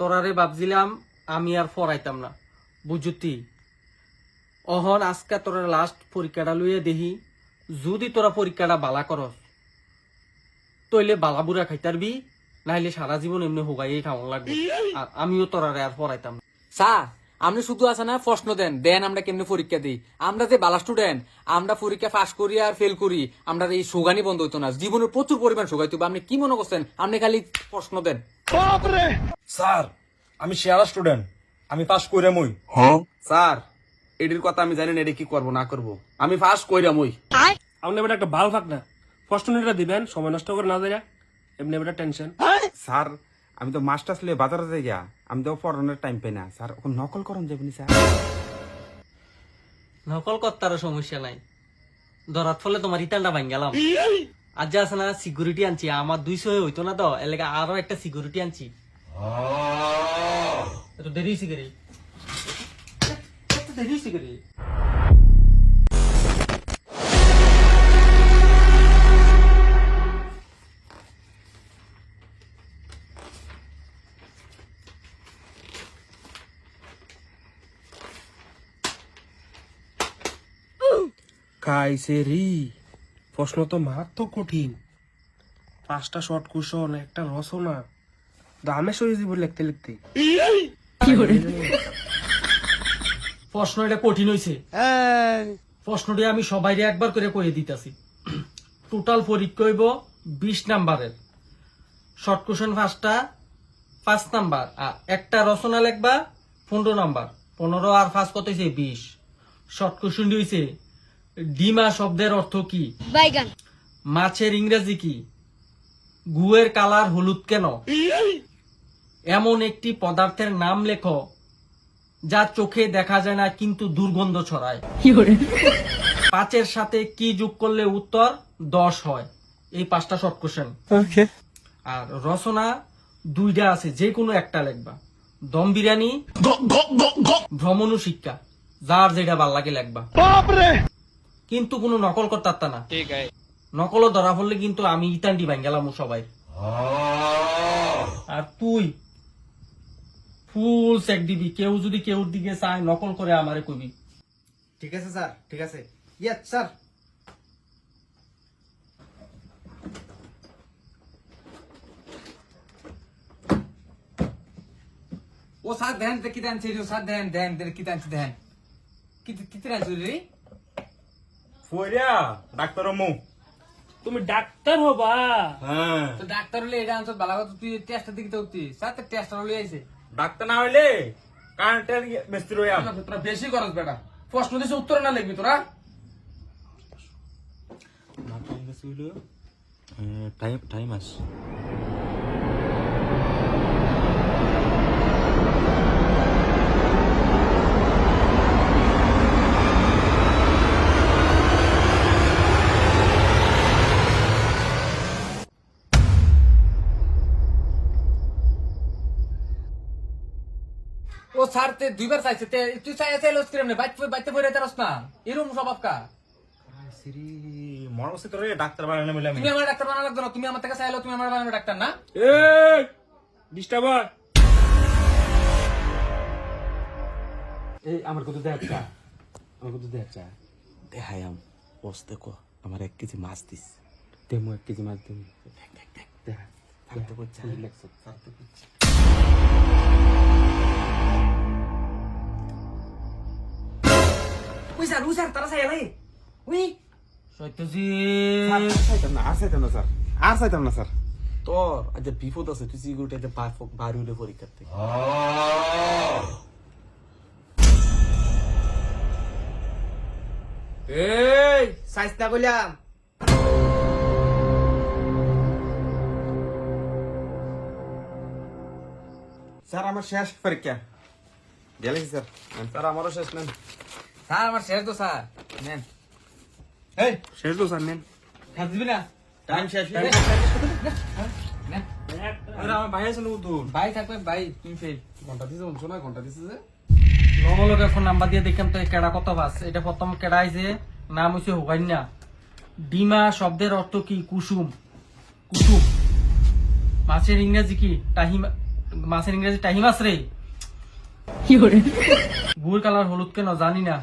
তোরারে ভাবছিলাম আমি আর পড়াইতাম না। বুঝতি অহন আজকে তোরা লাস্ট পরীক্ষাটা লইয়ে দেখি, যদি তোরা পরীক্ষাটা বালা করস, তইলে বালা বুড়া খাইতারবি, নাইলে সারা জীবন এমনি হোগাইয়ে খাওয়ান লাগবে। আর আমিও তোরারে আর না। স্যার, আপনি শুধু আছে না, প্রশ্ন দেন দেন আমরা কেমনে পরীক্ষা দিই। আমরা যে বালা স্টুডেন্ট আমরা পরীক্ষা পাস করি আর ফেল করি, আমরা এই সুগানি বন্ধ হইতো না। জীবনের প্রচুর পরিমাণ সুগাইতো আপনি কি মনে করছেন? আপনি খালি প্রশ্ন দেন। স্যার আমি শেয়ার স্টুডেন্ট আমি পাস কইরা মই। স্যার এটির কথা আমি জানি না এটি কি করব না করব। আমি ফার্স্ট কইরাম ওই আপনি এবার একটা বাল ফাক না। প্রশ্ন নিটা দিবেন সময় নষ্ট করে না দেয়া। এমনি এবার টেনশন স্যার আমি তো মাস্টার্স লিয়ে বাজারে যাই গিয়া আমি তো পড়ানোর টাইম পাই না। স্যার ওখানে নকল করন যাবেন স্যার। নকল করতারও সমস্যা নাই। ধরাত ফলে তোমার ইতালটা ভাঙ আজ আছে না সিকিউরিটি আনছি। আমার দুইশো হইতো না তো এলাকা আরও একটা সিকিউরিটি আনছি। দেরি গেরি এত দেরি হয়েছে গেরি রি প্রশ্ন তো মারাত্মক কঠিন। পাঁচটা শর্ট কুশন একটা রচনা দামে সরে যাব লিখতে লিখতে। প্রশ্ন এটা কঠিন হয়েছে প্রশ্নটি আমি সবাইরে একবার করে কয়ে দিতেছি। টোটাল পরীক্ষা হইব বিশ নাম্বারের। শর্ট কোশ্চেন ফার্স্টটা পাঁচ নাম্বার। আর একটা রচনা লিখবা পনেরো নাম্বার। পনেরো আর ফার্স্ট কত হয়েছে বিশ। শর্ট কোশ্চেন হয়েছে ডিমা শব্দের অর্থ কি? বাইগান। মাছের ইংরেজি কি? গুয়ের কালার হলুদ কেন? এমন একটি পদার্থের নাম লেখো যা চোখে দেখা যায় না কিন্তু দুর্গন্ধ ছড়ায়। পাঁচের সাথে কি যোগ করলে উত্তর দশ হয়? এই পাঁচটা শর্ট কোশ্চেন আর রচনা দুইটা আছে যে কোনো একটা লিখবা। দম বিরিয়ানি ভ্রমণ শিক্ষা যার যেটা ভালো লাগে লিখবা। কিন্তু কোনো নকল করতে না। নকলও ধরা পড়লে কিন্তু আমি ইতান্ডি ভাঙ গেলাম সবাই। আর তুই ফুল চেক দিবি কেউ যদি কেউর দিকে চায় নকল করে আমারে কবি ঠিক আছে স্যার ঠিক আছে। Yes sir. ও স্যার দেন কি দেন স্যার দেন দেন দেন কি দেন দেন। কি কি দেন রে ফইরা ডাক্তার মু তুমি ডাক্তার হবা? হ্যাঁ। তো ডাক্তার হলে এটা আনছো বালা কথা তুই টেস্টের দিকে তো উঠতি। স্যার তো টেস্টার হলে আইছে ডাক্তার না হইলে কারেন্টের মিস্ত্রি হইয়াম তোরা বেশি করস বেটা। প্রশ্ন দিছে উত্তর না লিখবি তোরা। টাইম টাইম আস ও স্যার তে দুইবার চাইছে তে তুই চাই চাইলে স্ক্রিম নে বাইতে বাইতে বইরে তারস না এরকম স্বভাব কা শ্রী মনে তোরে ডাক্তার বানানো বলে তুমি আমার ডাক্তার বানা লাগতো না তুমি আমার থেকে চাইলো তুমি আমার বানানো ডাক্তার না এই ডিস্টার্ব এই আমার কত দেখ চা আমার কত দেখ চা দেখাই আম বস দেখো আমার এক কেজি মাছ দিস তেমু এক কেজি মাছ দিম দেখ দেখ দেখ দেখা থাকতে করছে রিল্যাক্স থাকতে করছে ওই স্যার ওই স্যার তারা চাইলাই ওই সত্যজিৎ চাইতাম না আর চাইতাম না স্যার আর চাইতাম না স্যার তোর আজ বিপদ আছে তুই সিকিউরিটি আজ বাড়ি উঠে পরীক্ষার থেকে এই কইলাম স্যার আমার শেষ পরীক্ষা গেলে স্যার? স্যার আমারও শেষ নেন। স্যার আমার শেষ তো স্যার। নেন। এই শেষ তো স্যার নেন। খাস দিবি না? টাইম শেষ নেন। আরে আমার ভাই আছে নতুন। ভাই থাকবে ভাই তুমি ফেল ঘণ্টা দিছে বলছো না ঘণ্টা দিছে যে? লগলগে ফোন নাম্বার দিয়ে দেখলাম তো কেডা কত বাস। এটা প্রথম কেডা আইছে নাম হইছে হুগাইন্যা। ডিমা শব্দের অর্থ কি? কুসুম। কুসুম। মাছের ইংরেজি কি? টাহিমা মাছের ইংরেজি আছে রে। গুড় কালার হলুদ কেন জানি না।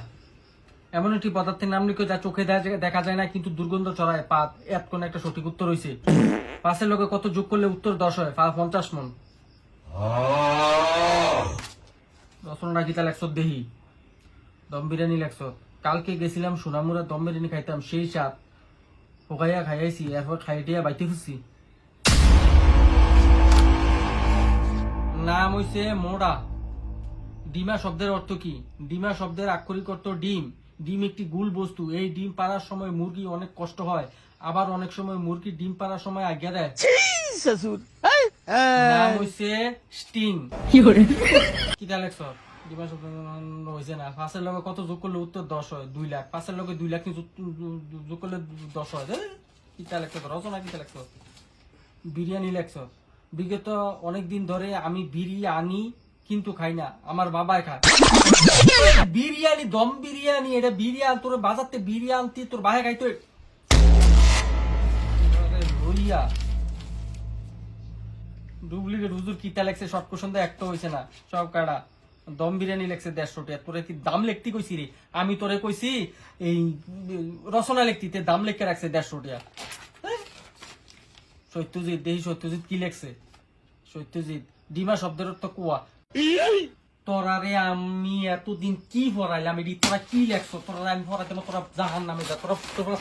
এমন একটি পদার্থের নাম লিখো যা চোখে দেখা- যায় না, কিন্তু দুর্গন্ধ ছড়ায়। পাত এত কোন একটা সঠিক উত্তর হয়েছে পাশের লোকে কত যোগ করলে উত্তর দশ হয়? পঞ্চাশ মন। রচনা গীতা লেখছ, দেহি। দম বিরিয়ানি লেখছ। কালকে গেছিলাম সোনামুরা দম বিরিয়ানি খাইতাম, সেই স্বাদ। পোকাইয়া খাইয়াইছি, এরপর খাই খাইটিয়া বাইতে ফুসছি। নাম হইছে মোড়া। ডিমা শব্দের অর্থ কি? ডিমা শব্দের আক্ষরিক অর্থ ডিম। ডিম একটি গুল বস্তু। এই ডিম পাড়ার সময় মুরগি অনেক কষ্ট হয়। আবার অনেক সময় মুরগি ডিম পাড়ার সময় আজ্ঞা দেয়। নাম হইছে স্টিং। লেখছ ডিমা শব্দ হয়েছে না। পাঁচের লগে কত যোগ করলে উত্তর দশ হয়? দুই লাখ। পাঁচের লগে দুই লাখ যোগ করলে দশ হয়। রচনা বিরিয়ানি লেখছ বিগত অনেক দিন ধরে আমি বিরিয়ানি কিন্তু খাই না, আমার বাবাই খায়। বিরিয়ানি, দম বিরিয়ানি, এটা বিরিয়ানি, তোর বাজারতে বিরিয়ানি তোর বাহে খাইতো লইয়া ডুপ্লিকেট হুজুর কিতা লেখছে? শর্ট কোশ্চেন তো একটা হইছে না। সব কাটা দম বিরিয়ানি লেখছে দেড়শো টাকা। তোরে কি দাম লিখতে কইছি রে? আমি তোরে কইছি, এই রচনা লিখতে দাম লিখে রাখছে দেড়শো টাকা। হ্যাঁ? সত্যজিৎ, দেহি সত্যজিৎ কি লেখছে? সত্যজিৎ, ডিমা শব্দের অর্থ কুয়া। তোরারে আমি এতদিন কি পড়াইলাম এটি তোরা কি লেখছো? তোরা আমি পড়াইতে না, তোরা জাহান নামে যা তোরা তোরা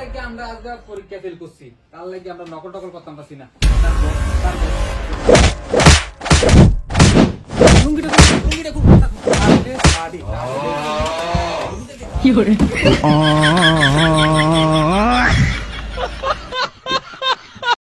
লাগে আমরা আজকে পরীক্ষা ফেল করছি। তার লাগে আমরা নকল টকল করতাম পারছি না। লুঙ্গিটা খুব